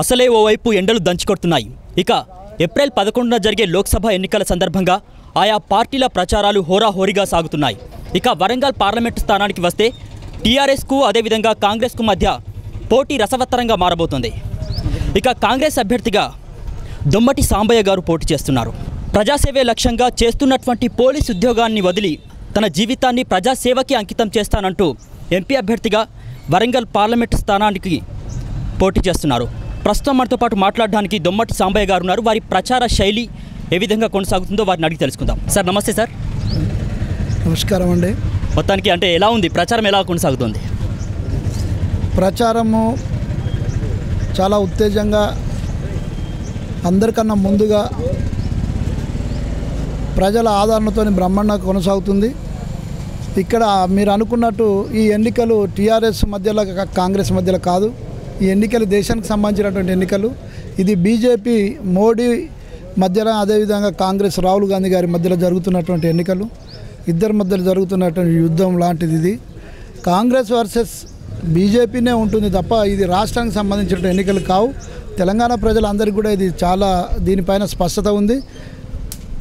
అసలే ఓవైపు ఎండలు దంచుకొడుతున్నాయి. ఇక ఏప్రిల్ పదకొండున జరిగే లోక్సభ ఎన్నికల సందర్భంగా ఆయా పార్టీల ప్రచారాలు హోరాహోరీగా సాగుతున్నాయి. ఇక వరంగల్ పార్లమెంటు స్థానానికి వస్తే టీఆర్ఎస్కు అదేవిధంగా కాంగ్రెస్కు మధ్య పోటీ రసవత్తరంగా మారబోతుంది. ఇక కాంగ్రెస్ అభ్యర్థిగా దొమ్మటి సాంబయ్య గారు పోటీ చేస్తున్నారు. ప్రజాసేవే లక్ష్యంగా చేస్తున్నటువంటి పోలీస్ ఉద్యోగాన్ని వదిలి తన జీవితాన్ని ప్రజాసేవకి అంకితం చేస్తానంటూ ఎంపీ అభ్యర్థిగా వరంగల్ పార్లమెంటు స్థానానికి పోటీ చేస్తున్నారు. ప్రస్తుతం మనతో పాటు మాట్లాడడానికి దొమ్మటి సాంబయ్య గారు ఉన్నారు. వారి ప్రచార శైలి ఏ విధంగా కొనసాగుతుందో వారిని అడిగి తెలుసుకుందాం. సార్ నమస్తే సార్. నమస్కారం అండి. మొత్తానికి అంటే ఎలా ఉంది? ప్రచారం ఎలా కొనసాగుతుంది? ప్రచారము చాలా ఉత్తేజంగా అందరికన్నా ముందుగా ప్రజల ఆదరణతో బ్రహ్మాండంగా కొనసాగుతుంది. ఇక్కడ మీరు అనుకున్నట్టు ఈ ఎన్నికలు టీఆర్ఎస్ మధ్యలో కాంగ్రెస్ మధ్యలో కాదు. ఈ ఎన్నికలు దేశానికి సంబంధించినటువంటి ఎన్నికలు. ఇది బీజేపీ మోడీ మధ్యలో అదేవిధంగా కాంగ్రెస్ రాహుల్ గాంధీ గారి మధ్యలో జరుగుతున్నటువంటి ఎన్నికలు. ఇద్దరి మధ్యలో జరుగుతున్నటువంటి యుద్ధం లాంటిది ఇది. కాంగ్రెస్ వర్సెస్ బీజేపీనే ఉంటుంది తప్ప ఇది రాష్ట్రానికి సంబంధించిన ఎన్నికలు కావు. తెలంగాణ ప్రజలందరికీ కూడా ఇది చాలా దీనిపైన స్పష్టత ఉంది.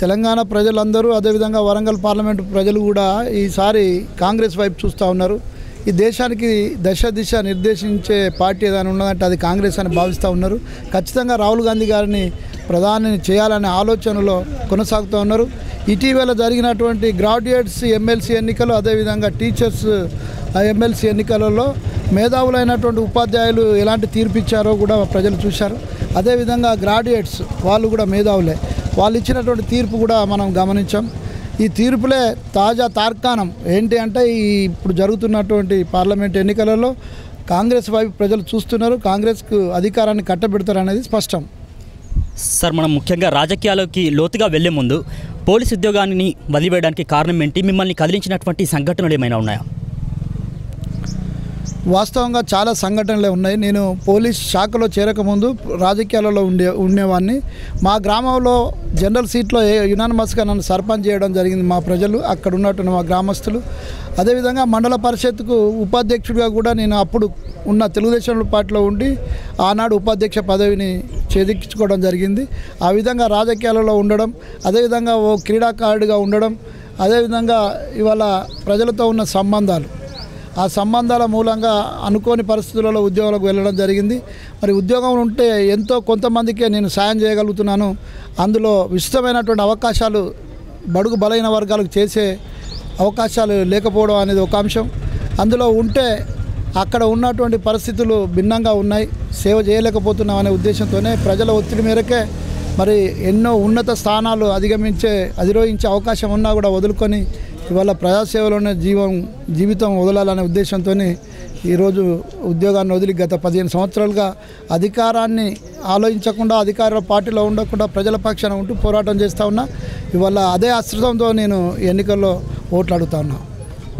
తెలంగాణ ప్రజలందరూ అదేవిధంగా వరంగల్ పార్లమెంటు ప్రజలు కూడా ఈసారి కాంగ్రెస్ వైపు చూస్తూ ఉన్నారు. ఈ దేశానికి దశ దిశ నిర్దేశించే పార్టీ ఏదైనా ఉన్నదంటే అది కాంగ్రెస్ అని భావిస్తూ ఉన్నారు. ఖచ్చితంగా రాహుల్ గాంధీ గారిని ప్రధాని చేయాలనే ఆలోచనలో కొనసాగుతూ ఉన్నారు. ఇటీవల జరిగినటువంటి గ్రాడ్యుయేట్స్ ఎమ్మెల్సీ ఎన్నికలు అదేవిధంగా టీచర్స్ ఎమ్మెల్సీ ఎన్నికలలో మేధావులైనటువంటి ఉపాధ్యాయులు ఎలాంటి తీర్పు ఇచ్చారో కూడా ప్రజలు చూశారు. అదేవిధంగా గ్రాడ్యుయేట్స్ వాళ్ళు కూడా మేధావులే. వాళ్ళు ఇచ్చినటువంటి తీర్పు కూడా మనం గమనించాం. ఈ తీర్పులే తాజా తార్కాణం. ఏంటి అంటే ఈ ఇప్పుడు జరుగుతున్నటువంటి పార్లమెంట్ ఎన్నికలలో కాంగ్రెస్ వైపు ప్రజలు చూస్తున్నారు. కాంగ్రెస్కు అధికారాన్ని కట్టబెడతారనేది స్పష్టం. సార్ మనం ముఖ్యంగా రాజకీయాలకి లోతుగా వెళ్ళే ముందు పోలీస్ ఉద్యోగాన్ని వదిలివేయడానికి కారణం ఏంటి? మిమ్మల్ని కదిలించినటువంటి సంఘటనలు ఏమైనా ఉన్నాయా? వాస్తవంగా చాలా సంఘటనలే ఉన్నాయి. నేను పోలీస్ శాఖలో చేరకముందు రాజకీయాలలో ఉండే ఉండేవాడిని మా గ్రామంలో జనరల్ సీట్లో యునానిమస్గా నన్ను సర్పంచ్ చేయడం జరిగింది మా ప్రజలు. అక్కడ ఉన్నటువంటి మా గ్రామస్తులు. అదేవిధంగా మండల పరిషత్కు ఉపాధ్యక్షుడిగా కూడా నేను అప్పుడు ఉన్న తెలుగుదేశం పార్టీలో ఉండి ఆనాడు ఉపాధ్యక్ష పదవిని చేదిక్కించుకోవడం జరిగింది. ఆ విధంగా రాజకీయాలలో ఉండడం అదేవిధంగా ఓ క్రీడాకారుడిగా ఉండడం అదేవిధంగా ఇవాళ ప్రజలతో ఉన్న సంబంధాలు. ఆ సంబంధాల మూలంగా అనుకోని పరిస్థితులలో ఉద్యోగాలకు వెళ్ళడం జరిగింది. మరి ఉద్యోగం ఉంటే ఎంతో కొంతమందికే నేను సాయం చేయగలుగుతున్నాను. అందులో విస్తృతమైనటువంటి అవకాశాలు బడుగు బలైన వర్గాలకు చేసే అవకాశాలు లేకపోవడం అనేది ఒక అంశం. అందులో ఉంటే అక్కడ ఉన్నటువంటి పరిస్థితులు భిన్నంగా ఉన్నాయి. సేవ చేయలేకపోతున్నాం అనే ఉద్దేశంతోనే ప్రజల ఒత్తిడి మేరకే మరి ఎన్నో ఉన్నత స్థానాలు అధిగమించే అధిరోహించే అవకాశం ఉన్నా కూడా వదులుకొని ఇవాళ ప్రజాసేవలోనే జీవం జీవితం వదలాలనే ఉద్దేశంతో ఈరోజు ఉద్యోగాన్ని వదిలి గత పదిహేను సంవత్సరాలుగా అధికారాన్ని ఆలోచించకుండా అధికార పార్టీలో ఉండకుండా ప్రజల పక్షాన ఉంటూ పోరాటం చేస్తూ ఉన్నా. ఇవాళ అదే అశ్రితంతో నేను ఎన్నికల్లో ఓట్లాడుతా ఉన్నా.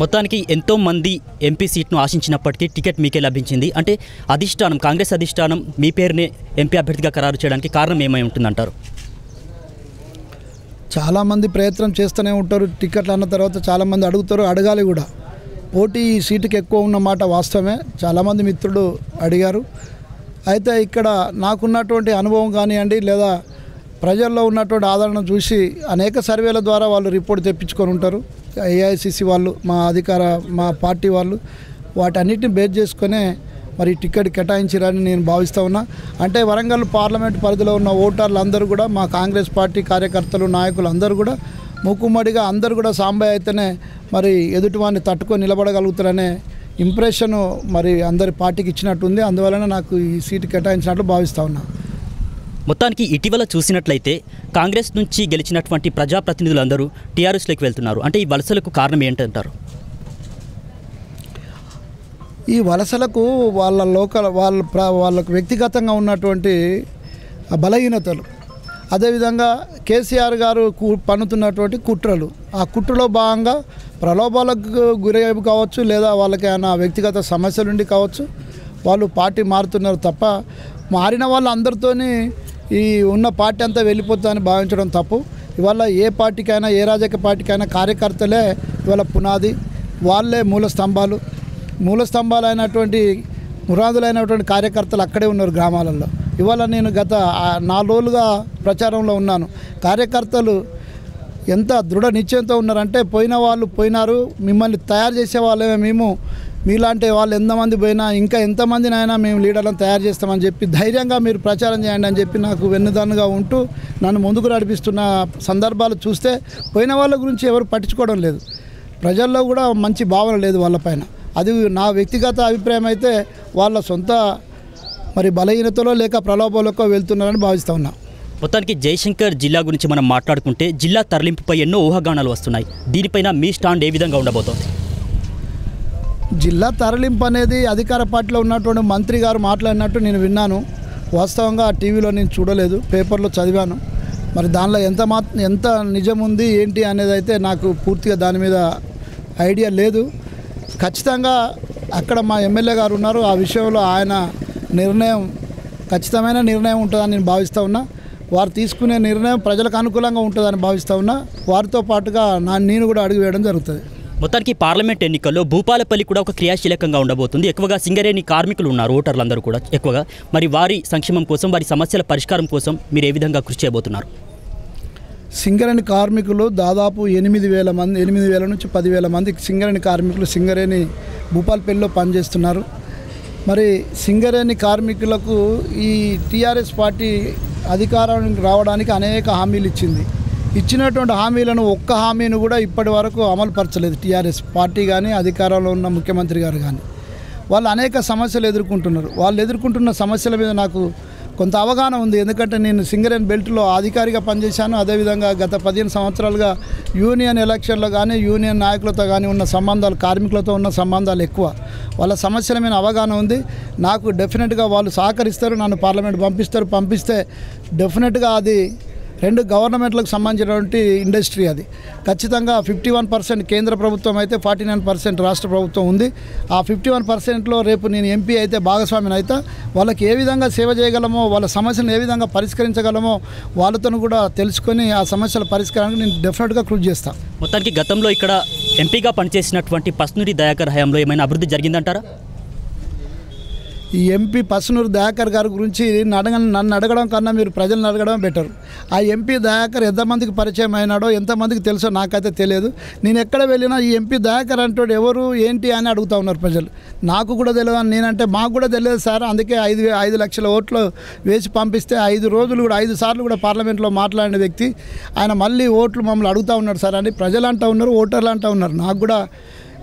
మొత్తానికి ఎంతో మంది ఎంపీ సీట్ను ఆశించినప్పటికీ టికెట్ మీకే లభించింది. అంటే అధిష్టానం కాంగ్రెస్ అధిష్టానం మీ పేరునే ఎంపీ అభ్యర్థిగా ఖరారు చేయడానికి కారణం ఏమై ఉంటుందంటారు? చాలామంది ప్రయత్నం చేస్తూనే ఉంటారు. టికెట్లు అన్న తర్వాత చాలామంది అడుగుతారు అడగాలి కూడా. పోటీ సీటుకి ఎక్కువ ఉన్న మాట వాస్తవమే. చాలామంది మిత్రులు అడిగారు. అయితే ఇక్కడ నాకున్నటువంటి అనుభవం కానివ్వండి లేదా ప్రజల్లో ఉన్నటువంటి ఆదరణ చూసి అనేక సర్వేల ద్వారా వాళ్ళు రిపోర్ట్ తెప్పించుకొని ఉంటారు. ఏఐసిసి వాళ్ళు మా అధికార మా పార్టీ వాళ్ళు వాటన్నిటిని బేస్ చేసుకునే మరి టికెట్ కేటాయించారని నేను భావిస్తూ ఉన్నా. అంటే వరంగల్ పార్లమెంట్ పరిధిలో ఉన్న ఓటర్లు అందరూ కూడా మా కాంగ్రెస్ పార్టీ కార్యకర్తలు నాయకులు అందరూ కూడా మూకుమ్మడిగా అందరూ కూడా సాంబయ్య అయితేనే మరి ఎదుటివాన్ని తట్టుకొని నిలబడగలుగుతారనే ఇంప్రెషన్ మరి అందరి పార్టీకి ఇచ్చినట్టుంది. అందువలన నాకు ఈ సీటు కేటాయించినట్లు భావిస్తూ ఉన్నా. మొత్తానికి ఇటీవల చూసినట్లయితే కాంగ్రెస్ నుంచి గెలిచినటువంటి ప్రజాప్రతినిధులందరూ టీఆర్ఎస్లోకి వెళ్తున్నారు. అంటే ఈ వలసలకు కారణం ఏంటంటారు? ఈ వలసలకు వాళ్ళ లోకల్ వాళ్ళ వాళ్ళకు వ్యక్తిగతంగా ఉన్నటువంటి బలహీనతలు. అదేవిధంగా కేసీఆర్ గారు కు- పన్నుతున్నటువంటి కుట్రలు. ఆ కుట్రలో భాగంగా ప్రలోభాలకు గురి కావచ్చు లేదా వాళ్ళకి ఏమైనా వ్యక్తిగత సమస్యలు ఉండి కావచ్చు వాళ్ళు పార్టీ మారుతున్నారు తప్ప మారిన వాళ్ళు అందరితోని ఈ ఉన్న పార్టీ అంతా వెళ్ళిపోతుందని భావించడం తప్పు. ఇవాళ ఏ పార్టీకైనా ఏ రాజకీయ పార్టీకైనా కార్యకర్తలే ఇవాళ పునాది. వాళ్ళే మూల స్తంభాలు. మూల స్తంభాలైనటువంటి మురాదులైనటువంటి కార్యకర్తలు అక్కడే ఉన్నారు గ్రామాలలో. ఇవాళ నేను గత నాలుగు రోజులుగా ప్రచారంలో ఉన్నాను. కార్యకర్తలు ఎంత దృఢ నిశ్చయంతో ఉన్నారంటే పోయిన వాళ్ళు పోయినారు మిమ్మల్ని తయారు చేసే వాళ్ళమే మేము మీలాంటి వాళ్ళు ఎంతమంది పోయినా ఇంకా ఎంతమందినైనా మేము లీడర్లను తయారు చేస్తామని చెప్పి ధైర్యంగా మీరు ప్రచారం చేయండి అని చెప్పి నాకు వెన్నుదన్నుగా ఉంటూ నన్ను ముందుకు నడిపిస్తున్న సందర్భాలు చూస్తే పోయిన వాళ్ళ గురించి ఎవరు పట్టించుకోవడం లేదు. ప్రజల్లో కూడా మంచి భావన లేదు వాళ్ళపైన అది నా వ్యక్తిగత అభిప్రాయం అయితే వాళ్ళ సొంత మరి బలహీనతలో లేక ప్రలోభాలకో వెళ్తున్నారని భావిస్తూ ఉన్నా. మొత్తానికి జయశంకర్ జిల్లా గురించి మనం మాట్లాడుకుంటే జిల్లా తరలింపుపై ఎన్నో ఊహాగానాలు వస్తున్నాయి. దీనిపైన మీ స్టాండ్ ఏ విధంగా ఉండబోతోంది? జిల్లా తరలింపు అనేది అధికార పార్టీలో ఉన్నటువంటి మంత్రి గారు మాట్లాడినట్టు నేను విన్నాను. వాస్తవంగా టీవీలో నేను చూడలేదు పేపర్లో చదివాను. మరి దానిలో ఎంత మా ఎంత నిజం ఉంది ఏంటి అనేది అయితే నాకు పూర్తిగా దాని మీద ఐడియా లేదు. ఖచ్చితంగా అక్కడ మా ఎమ్మెల్యే గారు ఉన్నారు. ఆ విషయంలో ఆయన నిర్ణయం ఖచ్చితమైన నిర్ణయం ఉంటుందని నేను భావిస్తూ ఉన్నా. వారు తీసుకునే నిర్ణయం ప్రజలకు అనుకూలంగా ఉంటుందని భావిస్తూ ఉన్నా. వారితో పాటుగా నా నేను కూడా అడుగు వేయడం జరుగుతుంది. మొత్తానికి పార్లమెంట్ ఎన్నికల్లో భూపాలపల్లి కూడా ఒక క్రియాశీలకంగా ఉండబోతుంది. ఎక్కువగా సింగరేణి కార్మికులు ఉన్నారు ఓటర్లందరూ కూడా ఎక్కువగా. మరి వారి సంక్షేమం కోసం వారి సమస్యల పరిష్కారం కోసం మీరు ఏ విధంగా కృషి చేయబోతున్నారు? సింగరేణి కార్మికులు దాదాపు ఎనిమిది వేల మంది ఎనిమిది వేల నుంచి పదివేల మంది సింగరేణి కార్మికులు సింగరేణి భూపాలపల్లిలో పనిచేస్తున్నారు. మరి సింగరేణి కార్మికులకు ఈ టీఆర్ఎస్ పార్టీ అధికారానికి రావడానికి అనేక హామీలు ఇచ్చింది. ఇచ్చినటువంటి హామీలను ఒక్క హామీని కూడా ఇప్పటి వరకు అమలు పరచలేదు టీఆర్ఎస్ పార్టీ కానీ అధికారంలో ఉన్న ముఖ్యమంత్రి గారు కానీ వాళ్ళు అనేక సమస్యలు ఎదుర్కొంటున్నారు. వాళ్ళు ఎదుర్కొంటున్న సమస్యల మీద నాకు కొంత అవగాహన ఉంది. ఎందుకంటే నేను సింగర్ అండ్ బెల్ట్లో అధికారిగా పనిచేశాను. అదేవిధంగా గత పదిహేను సంవత్సరాలుగా యూనియన్ ఎలక్షన్లో కానీ యూనియన్ నాయకులతో కానీ ఉన్న సంబంధాలు కార్మికులతో ఉన్న సంబంధాలు ఎక్కువ. వాళ్ళ సమస్యల మీద అవగాహన ఉంది. నాకు డెఫినెట్గా వాళ్ళు సహకరిస్తారు. నన్ను పార్లమెంట్ పంపిస్తారు. పంపిస్తే డెఫినెట్గా అది రెండు గవర్నమెంట్లకు సంబంధించినటువంటి ఇండస్ట్రీ అది. ఖచ్చితంగా ఫిఫ్టీ వన్ పర్సెంట్ కేంద్ర ప్రభుత్వం అయితే ఫార్టీ నైన్ పర్సెంట్ రాష్ట్ర ప్రభుత్వం ఉంది. ఆ ఫిఫ్టీ వన్ పర్సెంట్లో రేపు నేను ఎంపీ అయితే భాగస్వామిని అయితే వాళ్ళకి ఏ విధంగా సేవ చేయగలమో వాళ్ళ సమస్యలను ఏ విధంగా పరిష్కరించగలమో వాళ్ళతో కూడా తెలుసుకొని ఆ సమస్యల పరిష్కారానికి నేను డెఫినెట్గా కృషి చేస్తాను మొత్తానికి గతంలో ఇక్కడ ఎంపీగా పనిచేసినటువంటి పస్నూరి దయాకర్ హయాంలో ఏమైనా అభివృద్ధి జరిగిందంటారా? ఈ ఎంపీ పసునూరు దయాకర్ గారి గురించి నన్ను అడగ నన్ను అడగడం కన్నా మీరు ప్రజలను అడగడం బెటర్. ఆ ఎంపీ దయాకర్ ఎంతమందికి పరిచయం అయినాడో ఎంతమందికి తెలుసో నాకైతే తెలియదు. నేను ఎక్కడ వెళ్ళినా ఈ ఎంపీ దయాకర్ అంటాడు ఎవరు ఏంటి అని అడుగుతా ఉన్నారు ప్రజలు. నాకు కూడా తెలియదు అని నేనంటే మాకు కూడా తెలియదు సార్. అందుకే ఐదు ఐదు లక్షల ఓట్లు వేసి పంపిస్తే ఐదు రోజులు కూడా ఐదు సార్లు కూడా పార్లమెంట్లో మాట్లాడిన వ్యక్తి ఆయన మళ్ళీ ఓట్లు మమ్మల్ని అడుగుతూ ఉన్నాడు సార్ అని ప్రజలు అంటూ ఉన్నారు ఓటర్లు అంటూ ఉన్నారు. నాకు కూడా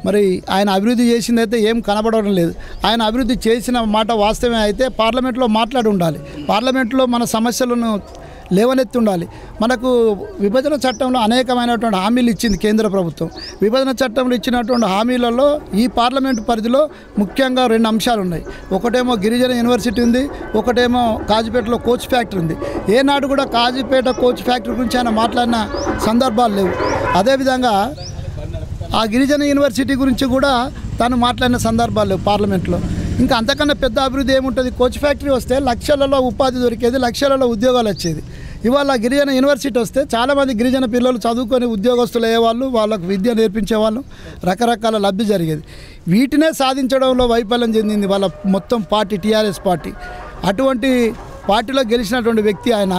మరి ఆయన అభివృద్ధి చేసింది అయితే ఏం కనబడడం లేదు. ఆయన అభివృద్ధి చేసిన మాట వాస్తవమే అయితే పార్లమెంట్లో మాట్లాడి ఉండాలి. పార్లమెంట్లో మన సమస్యలను లేవనెత్తి ఉండాలి మనకు విభజన చట్టంలో అనేకమైనటువంటి హామీలు ఇచ్చింది కేంద్ర ప్రభుత్వం. విభజన చట్టంలో ఇచ్చినటువంటి హామీలలో ఈ పార్లమెంటు పరిధిలో ముఖ్యంగా రెండు అంశాలు ఉన్నాయి. ఒకటేమో గిరిజన యూనివర్సిటీ ఉంది. ఒకటేమో కాజీపేటలో కోచ్ ఫ్యాక్టరీ ఉంది. ఏనాడు కూడా కాజీపేట కోచ్ ఫ్యాక్టరీ గురించి ఆయన మాట్లాడిన సందర్భాలు లేవు. అదేవిధంగా ఆ గిరిజన యూనివర్సిటీ గురించి కూడా తను మాట్లాడిన సందర్భాలు పార్లమెంట్లో. ఇంకా అంతకన్నా పెద్ద అభివృద్ధి ఏముంటుంది? కోచ్ ఫ్యాక్టరీ వస్తే లక్షలలో ఉపాధి దొరికేది లక్షలలో ఉద్యోగాలు వచ్చేది. ఇవాళ గిరిజన యూనివర్సిటీ వస్తే చాలామంది గిరిజన పిల్లలు చదువుకొని ఉద్యోగస్తులు అయ్యేవాళ్ళు వాళ్ళకు విద్య నేర్పించేవాళ్ళు రకరకాల లబ్ధి జరిగేది. వీటినే సాధించడంలో వైఫల్యం చెందింది వాళ్ళ మొత్తం పార్టీ టీఆర్ఎస్ పార్టీ. అటువంటి పార్టీలో గెలిచినటువంటి వ్యక్తి ఆయన.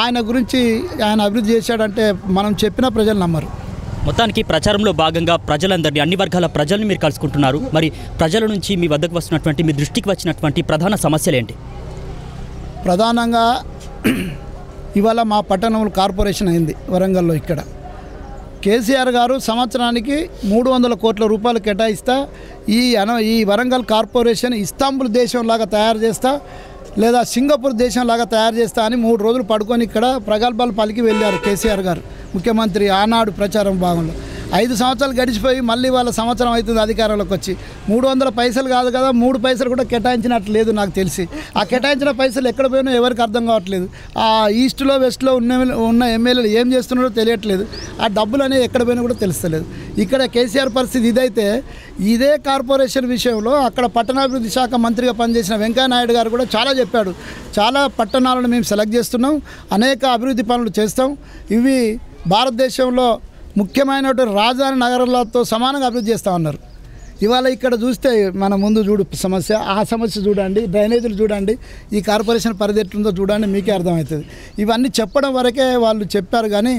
ఆయన గురించి ఆయన అభివృద్ధి చేశాడంటే మనం చెప్పిన ప్రజలు నమ్మరు. మొత్తానికి ప్రచారంలో భాగంగా ప్రజలందరినీ అన్ని వర్గాల ప్రజల్ని మీరు కలుసుకుంటున్నారు. మరి ప్రజల నుంచి మీ వద్దకు వస్తున్నటువంటి మీ దృష్టికి వచ్చినటువంటి ప్రధాన సమస్యలు ఏంటి? ప్రధానంగా ఇవాళ మా పట్టణంలో కార్పొరేషన్ అయింది వరంగల్లో ఇక్కడ. కేసీఆర్ గారు సంవత్సరానికి మూడు వందల కోట్ల రూపాయలు కేటాయిస్తా ఈ అన ఈ వరంగల్ కార్పొరేషన్ ఇస్తాంబుల్ దేశంలాగా తయారు చేస్తా లేదా సింగపూర్ దేశంలాగా తయారు చేస్తా అని మూడు రోజులు పడుకొని ఇక్కడ ప్రగల్భాలు పలికి వెళ్ళారు కేసీఆర్ గారు. ముఖ్యమంత్రి ఆనాడు ప్రచారం భాగంలో ఐదు సంవత్సరాలు గడిచిపోయి మళ్ళీ వాళ్ళ సంవత్సరం అవుతుంది అధికారంలోకి వచ్చి. మూడు వందల పైసలు కాదు కదా మూడు పైసలు కూడా కేటాయించినట్లు లేదు నాకు తెలిసి. ఆ కేటాయించిన పైసలు ఎక్కడ పోయినా ఎవరికి అర్థం కావట్లేదు. ఆ ఈస్ట్లో వెస్ట్లో ఉన్న ఉన్న ఎమ్మెల్యేలు ఏం చేస్తున్నారో తెలియట్లేదు. ఆ డబ్బులు అనేవి ఎక్కడ పోయినా కూడా తెలుస్తలేదు. ఇక్కడ కేసీఆర్ పరిస్థితి ఇదైతే ఇదే కార్పొరేషన్ విషయంలో అక్కడ పట్టణాభివృద్ధి శాఖ మంత్రిగా పనిచేసిన వెంకయ్య నాయుడు గారు కూడా చాలా చెప్పాడు. చాలా పట్టణాలను మేము సెలెక్ట్ చేస్తున్నాం అనేక అభివృద్ధి పనులు చేస్తాం. ఇవి భారతదేశంలో ముఖ్యమైనటువంటి రాజధాని నగరాలతో సమానంగా అభివృద్ధి చేస్తా ఉన్నారు. ఇవాళ ఇక్కడ చూస్తే మన ముందు చూడు సమస్య ఆ సమస్య చూడండి డ్రైనేజీలు చూడండి ఈ కార్పొరేషన్ పరిధి ఎట్లుందో చూడండి మీకే అర్థమవుతుంది. ఇవన్నీ చెప్పడం వరకే వాళ్ళు చెప్పారు కానీ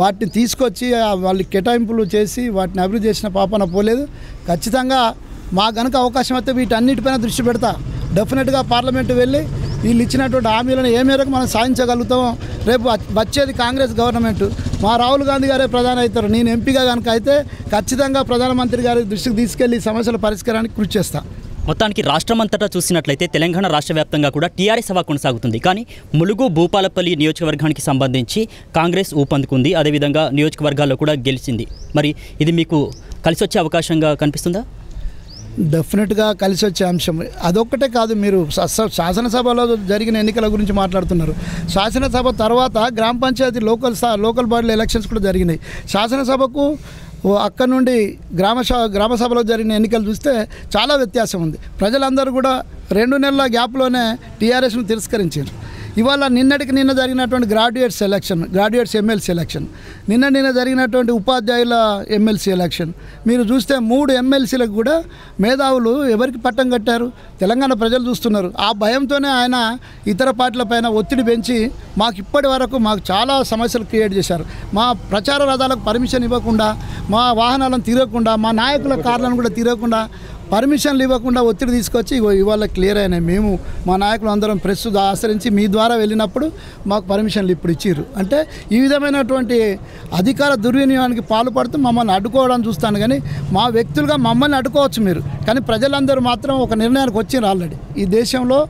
వాటిని తీసుకొచ్చి వాళ్ళు కేటాయింపులు చేసి వాటిని అభివృద్ధి చేసిన పాపన పోలేదు. ఖచ్చితంగా మా కనుక అవకాశం అయితే వీటన్నిటిపైన దృష్టి పెడతా. డెఫినెట్గా పార్లమెంటు వెళ్ళి వీళ్ళు ఇచ్చినటువంటి హామీలను ఏ మేరకు మనం సాధించగలుగుతామో రేపు వచ్చేది కాంగ్రెస్ గవర్నమెంట్. మా రాహుల్ గాంధీ గారే ప్రధాని అవుతారు. నేను ఎంపీగా కనుక అయితే ఖచ్చితంగా ప్రధానమంత్రి గారి దృష్టికి తీసుకెళ్ళి సమస్యల పరిష్కారానికి కృషి చేస్తా. మొత్తానికి రాష్ట్రమంతటా చూసినట్లయితే తెలంగాణ రాష్ట్ర వ్యాప్తంగా కూడా టీఆర్ఎస్ హవా కొనసాగుతుంది. కానీ ములుగు భూపాలపల్లి నియోజకవర్గానికి సంబంధించి కాంగ్రెస్ ఊపందుకుంది. అదేవిధంగా నియోజకవర్గాల్లో కూడా గెలిచింది. మరి ఇది మీకు కలిసి వచ్చే అవకాశంగా కనిపిస్తుందా? డెఫినెట్గా కలిసి వచ్చే అంశం. అదొక్కటే కాదు మీరు శాసనసభలో జరిగిన ఎన్నికల గురించి మాట్లాడుతున్నారు. శాసనసభ తర్వాత గ్రామ పంచాయతీ లోకల్ లోకల్ బాడీల ఎలక్షన్స్ కూడా జరిగినాయి. శాసనసభకు అక్కడ నుండి గ్రామ స- గ్రామ సభలో జరిగిన ఎన్నికలు చూస్తే చాలా వ్యత్యాసం ఉంది. ప్రజలందరూ కూడా రెండు నెలల గ్యాప్లోనే టీఆర్ఎస్ను తిరస్కరించారు. ఇవాళ నిన్నటికి నిన్న జరిగినటువంటి graduate selection graduates MLC election నిన్న నిన్న జరిగినటువంటి ఉపాధ్యాయుల ఎమ్మెల్సీ ఎలక్షన్ మీరు చూస్తే మూడు ఎమ్మెల్సీలకు కూడా మేధావులు ఎవరికి పట్టం కట్టారు? తెలంగాణ ప్రజలు చూస్తున్నారు. ఆ భయంతోనే ఆయన ఇతర పార్టీలపైన ఒత్తిడి పెంచి మాకు ఇప్పటి వరకు మాకు చాలా సమస్యలు క్రియేట్ చేశారు. మా ప్రచార రథాలకు పర్మిషన్ ఇవ్వకుండా మా వాహనాలను తిరగకుండా మా నాయకుల కార్లను కూడా తిరగకుండా పర్మిషన్లు ఇవ్వకుండా ఒత్తిడి తీసుకొచ్చి ఇగో ఇవాళ క్లియర్ అయినాయి. మేము మా నాయకులు అందరం ప్రెస్ ఆశ్రయించి మీ ద్వారా వెళ్ళినప్పుడు మాకు పర్మిషన్లు ఇప్పుడు ఇచ్చిర్రు. అంటే ఈ విధమైనటువంటి అధికార దుర్వినియోగానికి పాల్పడుతూ మమ్మల్ని అడ్డుకోవడం చూస్తాను కానీ మా వ్యక్తులుగా మమ్మల్ని అడ్డుకోవచ్చు మీరు. కానీ ప్రజలందరూ మాత్రం ఒక నిర్ణయానికి వచ్చిండ్రు ఆల్రెడీ. ఈ దేశంలో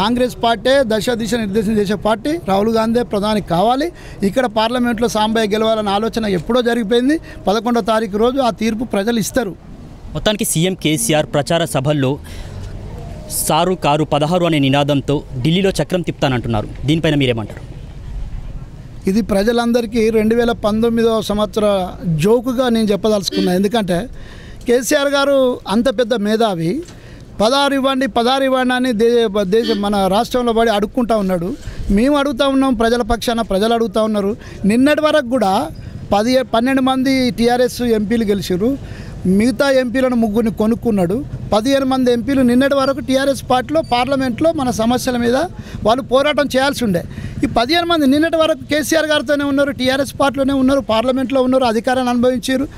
కాంగ్రెస్ పార్టీ దశ దిశ నిర్దేశం చేసే పార్టీ రాహుల్ గాంధీ ప్రధాని కావాలి. ఇక్కడ పార్లమెంట్లో సాంబయ్య గెలవాలన్న ఆలోచన ఎప్పుడో జరిగిపోయింది. పదకొండో తారీఖు రోజు ఆ తీర్పు ప్రజలు ఇస్తారు. మొత్తానికి సీఎం కేసీఆర్ ప్రచార సభల్లో సారు కారు పదహారు అనే నినాదంతో ఢిల్లీలో చక్రం తిప్పుతానంటున్నారు. దీనిపైన మీరేమంటారు? ఇది ప్రజలందరికీ రెండు వేల పంతొమ్మిదవ సంవత్సర జోకుగా నేను చెప్పదలుచుకున్నా. ఎందుకంటే కేసీఆర్ గారు అంత పెద్ద మేధావి. పదహారు ఇవ్వండి పదహారు ఇవ్వండి అని దేశ మన రాష్ట్రంలో పడి అడుక్కుంటా ఉన్నాడు. మేము అడుగుతా ఉన్నాం ప్రజల పక్షాన ప్రజలు అడుగుతా ఉన్నారు. నిన్నటి వరకు కూడా పది పన్నెండు మంది టీఆర్ఎస్ ఎంపీలు గెలిచారు మిగతా ఎంపీలను ముగ్గురిని కొనుక్కున్నాడు. పదిహేను మంది ఎంపీలు నిన్నటి వరకు టీఆర్ఎస్ పార్టీలో పార్లమెంట్లో మన సమస్యల మీద వాళ్ళు పోరాటం చేయాల్సి ఉండే. ఈ పదిహేను మంది నిన్నటి వరకు కేసీఆర్ గారితోనే ఉన్నారు టీఆర్ఎస్ పార్టీలోనే ఉన్నారు పార్లమెంట్లో ఉన్నారు అధికారాన్ని అనుభవించారు.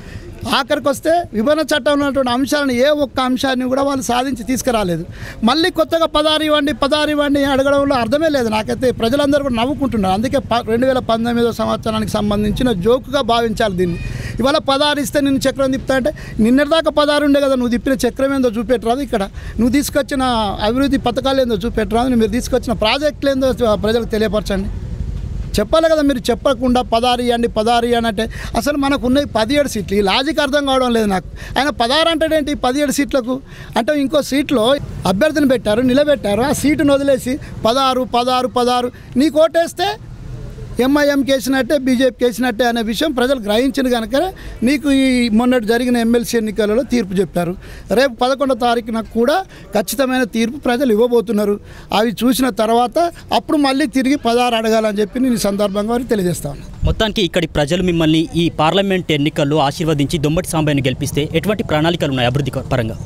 ఆఖరికి వస్తే విభజన చట్టంలో ఉన్నటువంటి అంశాలను ఏ ఒక్క అంశాన్ని కూడా వాళ్ళు సాధించి తీసుకురాలేదు. మళ్ళీ కొత్తగా పదారు ఇవ్వండి పదారు ఇవ్వండి అడగడంలో అర్థమే లేదు. నాకైతే ప్రజలందరూ కూడా నవ్వుకుంటున్నారు. అందుకే ప రెండు వేల పంతొమ్మిదో సంవత్సరానికి సంబంధించిన జోకుగా భావించాలి దీన్ని. ఇవాళ పదహారు ఇస్తే నేను చక్రం తిప్పుతా అంటే నిన్నటిదాకా పదారు ఉండే కదా నువ్వు తిప్పిన చక్రం ఏందో చూపెట్టరాదు ఇక్కడ. నువ్వు తీసుకొచ్చిన అభివృద్ధి పథకాలు ఏందో చూపెట్టరాదు మీరు తీసుకొచ్చిన ప్రాజెక్టులు ఏందో ప్రజలకు తెలియపరచండి. చెప్పాలి కదా మీరు చెప్పకుండా పదారు ఇవ్వండి పదారు ఇవ్వండి అంటే అసలు మనకు ఉన్నాయి పదిహేడు సీట్లు. ఈ లాజిక్ అర్థం కావడం లేదు నాకు. ఆయన పదహారు అంటాడేంటి పదిహేడు సీట్లకు? అంటే ఇంకో సీట్లో అభ్యర్థిని పెట్టారు నిలబెట్టారు. ఆ సీటును వదిలేసి పదహారు పదారు పదారు నీకు ఓటేస్తే ఎంఐఎం కేసినట్టే బీజేపీ కేసినట్టే అనే విషయం ప్రజలు గ్రహించిన కనుక నీకు ఈ మొన్నటి జరిగిన ఎమ్మెల్సీ ఎన్నికలలో తీర్పు చెప్పారు. రేపు పదకొండో తారీఖున కూడా ఖచ్చితమైన తీర్పు ప్రజలు ఇవ్వబోతున్నారు. అవి చూసిన తర్వాత అప్పుడు మళ్ళీ తిరిగి పదహారు అడగాలని చెప్పి నేను ఈ సందర్భంగా వారికి తెలియజేస్తాను మొత్తానికి ఇక్కడి ప్రజలు మిమ్మల్ని ఈ పార్లమెంట్ ఎన్నికల్లో ఆశీర్వదించి దొమ్మటి సాంబయ్యను గెలిపిస్తే ఎటువంటి ప్రణాళికలు ఉన్నాయి అభివృద్ధి పరంగా?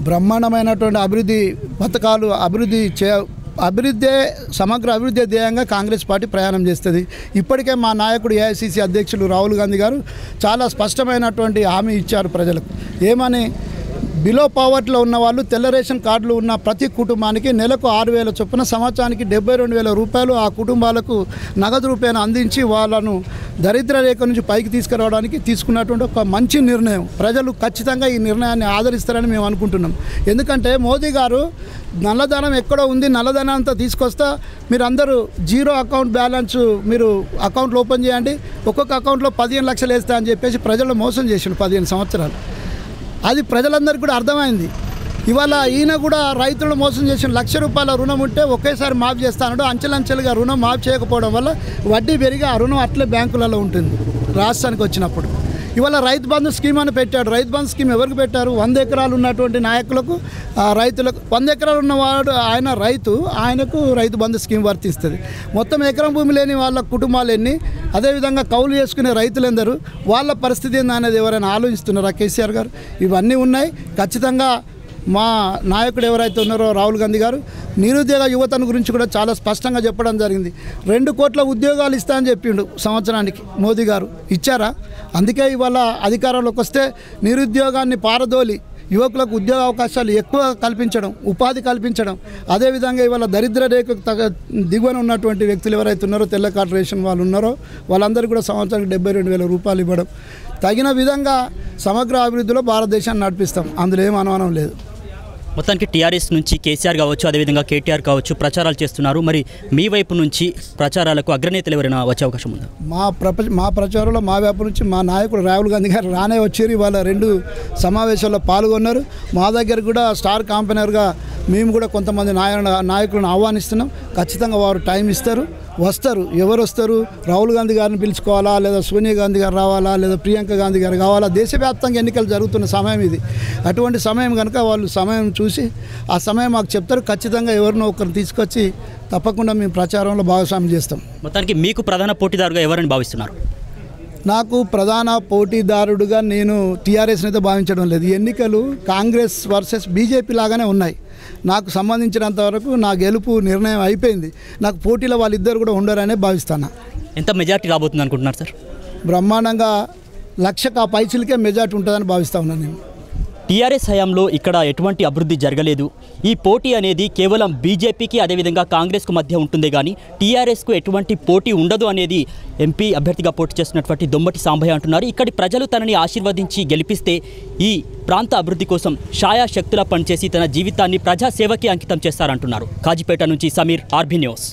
బ్రహ్మాండమైనటువంటి అభివృద్ధి పథకాలు అభివృద్ధి చే అభివృద్ధి సమగ్ర అభివృద్ధి ధ్యేయంగా కాంగ్రెస్ పార్టీ ప్రయాణం చేస్తుంది. ఇప్పటికే మా నాయకుడు ఏఐసిసి అధ్యక్షులు రాహుల్ గాంధీ గారు చాలా స్పష్టమైనటువంటి హామీ ఇచ్చారు ప్రజలకు. ఏమని బిలో పావర్టీలో ఉన్న వాళ్ళు తెల్ల రేషన్ కార్డులు ఉన్న ప్రతి కుటుంబానికి నెలకు ఆరు వేల చొప్పున సంవత్సరానికి డెబ్బై రెండు వేల రూపాయలు ఆ కుటుంబాలకు నగదు రూపాయలు అందించి వాళ్ళను దరిద్ర రేఖ నుంచి పైకి తీసుకురావడానికి తీసుకున్నటువంటి ఒక మంచి నిర్ణయం. ప్రజలు ఖచ్చితంగా ఈ నిర్ణయాన్ని ఆదరిస్తారని మేము అనుకుంటున్నాం. ఎందుకంటే మోదీ గారు నల్లధనం ఎక్కడో ఉంది నల్లధనం అంతా తీసుకొస్తా మీరు అందరూ జీరో అకౌంట్ బ్యాలెన్స్ మీరు అకౌంట్లు ఓపెన్ చేయండి. ఒక్కొక్క అకౌంట్లో పదిహేను లక్షలు వేస్తా అని చెప్పేసి ప్రజలు మోసం చేసిండు పదిహేను సంవత్సరాలు. అది ప్రజలందరికీ కూడా అర్థమైంది. ఇవాళ ఈయన కూడా రైతులను మోసం చేసిన లక్ష రూపాయల రుణం ఉంటే ఒకేసారి మాఫ్ చేస్తాడు అంచెలంచెలుగా రుణం మాఫ్ చేయకపోవడం వల్ల వడ్డీ పెరిగి ఆ రుణం అట్లే బ్యాంకులలో ఉంటుంది రాష్ట్రానికి వచ్చినప్పుడు. ఇవాళ రైతు బంధు స్కీమ్ అని పెట్టాడు. రైతు బంధు స్కీమ్ ఎవరికి పెట్టారు? వంద ఎకరాలు ఉన్నటువంటి నాయకులకు రైతులకు. వంద ఎకరాలు ఉన్నవాడు ఆయన రైతు ఆయనకు రైతు బంధు స్కీమ్ వర్తిస్తుంది. మొత్తం ఎకరం భూమి లేని వాళ్ళ కుటుంబాలు ఎన్ని? అదేవిధంగా కౌలు చేసుకునే రైతులందరూ వాళ్ళ పరిస్థితి ఏందనేది అనేది ఎవరైనా ఆలోచిస్తున్నారా? కేసీఆర్ గారు? ఇవన్నీ ఉన్నాయి. ఖచ్చితంగా మా నాయకుడు ఎవరైతే ఉన్నారో రాహుల్ గాంధీ గారు నిరుద్యోగ యువతను గురించి కూడా చాలా స్పష్టంగా చెప్పడం జరిగింది. రెండు కోట్ల ఉద్యోగాలు ఇస్తా అని చెప్పిండు సంవత్సరానికి మోదీ గారు. ఇచ్చారా? అందుకే ఇవాళ అధికారంలోకి వస్తే నిరుద్యోగాన్ని పారదోలి యువకులకు ఉద్యోగ అవకాశాలు ఎక్కువ కల్పించడం ఉపాధి కల్పించడం అదేవిధంగా ఇవాళ దరిద్ర రేఖకు తగ దిగువన ఉన్నటువంటి వ్యక్తులు ఎవరైతే ఉన్నారో తెల్ల కార్డు రేషన్ వాళ్ళు ఉన్నారో వాళ్ళందరికీ కూడా సంవత్సరానికి డెబ్బై రెండు వేల రూపాయలు ఇవ్వడం. తగిన విధంగా సమగ్ర అభివృద్ధిలో భారతదేశాన్ని నడిపిస్తాం. అందులో ఏం అనుమానం లేదు. మొత్తానికి టీఆర్ఎస్ నుంచి కేసీఆర్ కావచ్చు అదేవిధంగా కేటీఆర్ కావచ్చు ప్రచారాలు చేస్తున్నారు. మరి మీ వైపు నుంచి ప్రచారాలకు అగ్రనేతలు ఎవరైనా వచ్చే అవకాశం ఉందా? మా ప్రపంచ మా ప్రచారంలో మా వైపు నుంచి మా నాయకుడు రాహుల్ గాంధీ గారు రానే వచ్చారు. ఇవాళ రెండు సమావేశాల్లో పాల్గొన్నారు. మా దగ్గర కూడా స్టార్ కాంపెనర్గా మేము కూడా కొంతమంది నాయ నాయకులను ఆహ్వానిస్తున్నాం. ఖచ్చితంగా వారు టైం ఇస్తారు. వస్తారు. ఎవరు వస్తారు? రాహుల్ గాంధీ గారిని పిలుచుకోవాలా? లేదా సోనియా గాంధీ గారు రావాలా? లేదా ప్రియాంక గాంధీ గారు కావాలా? దేశవ్యాప్తంగా ఎన్నికలు జరుగుతున్న సమయం ఇది. అటువంటి సమయం కనుక వాళ్ళు సమయం చూసి ఆ సమయం మాకు చెప్తారు. ఖచ్చితంగా ఎవరినో ఒకరు తీసుకొచ్చి తప్పకుండా మేము ప్రచారంలో భాగస్వామ్యం చేస్తాం. మొత్తానికి మీకు ప్రధాన పోటీదారుగా ఎవరని భావిస్తున్నారు? నాకు ప్రధాన పోటీదారుడుగా నేను టీఆర్ఎస్ని అయితే భావించడం లేదు. ఎన్నికలు కాంగ్రెస్ వర్సెస్ బీజేపీ లాగానే ఉన్నాయి. నాకు సంబంధించినంత వరకు నా గెలుపు నిర్ణయం అయిపోయింది. నాకు పోటీలో వాళ్ళిద్దరు కూడా ఉండరనే భావిస్తాను? ఎంత మెజార్టీ రాబోతుంది అనుకుంటున్నారు సార్? బ్రహ్మాండంగా లక్షకు ఆ పైసలకే మెజార్టీ ఉంటుందని భావిస్తా ఉన్నాను నేను. టీఆర్ఎస్ హయాంలో ఇక్కడ ఎటువంటి అభివృద్ధి జరగలేదు. ఈ పోటీ అనేది కేవలం బీజేపీకి అదేవిధంగా కాంగ్రెస్కు మధ్య ఉంటుంది కానీ టీఆర్ఎస్కు ఎటువంటి పోటీ ఉండదు అనేది ఎంపీ అభ్యర్థిగా పోటీ చేస్తున్నటువంటి దొమ్మటి సాంబయ్య అంటున్నారు. ఇక్కడి ప్రజలు తనని ఆశీర్వదించి గెలిపిస్తే ఈ ప్రాంత అభివృద్ధి కోసం షాయా శక్తులా పనిచేసి తన జీవితాన్ని ప్రజాసేవకి అంకితం చేస్తారంటున్నారు. కాజీపేట నుంచి సమీర్ ఆర్బీ న్యూస్.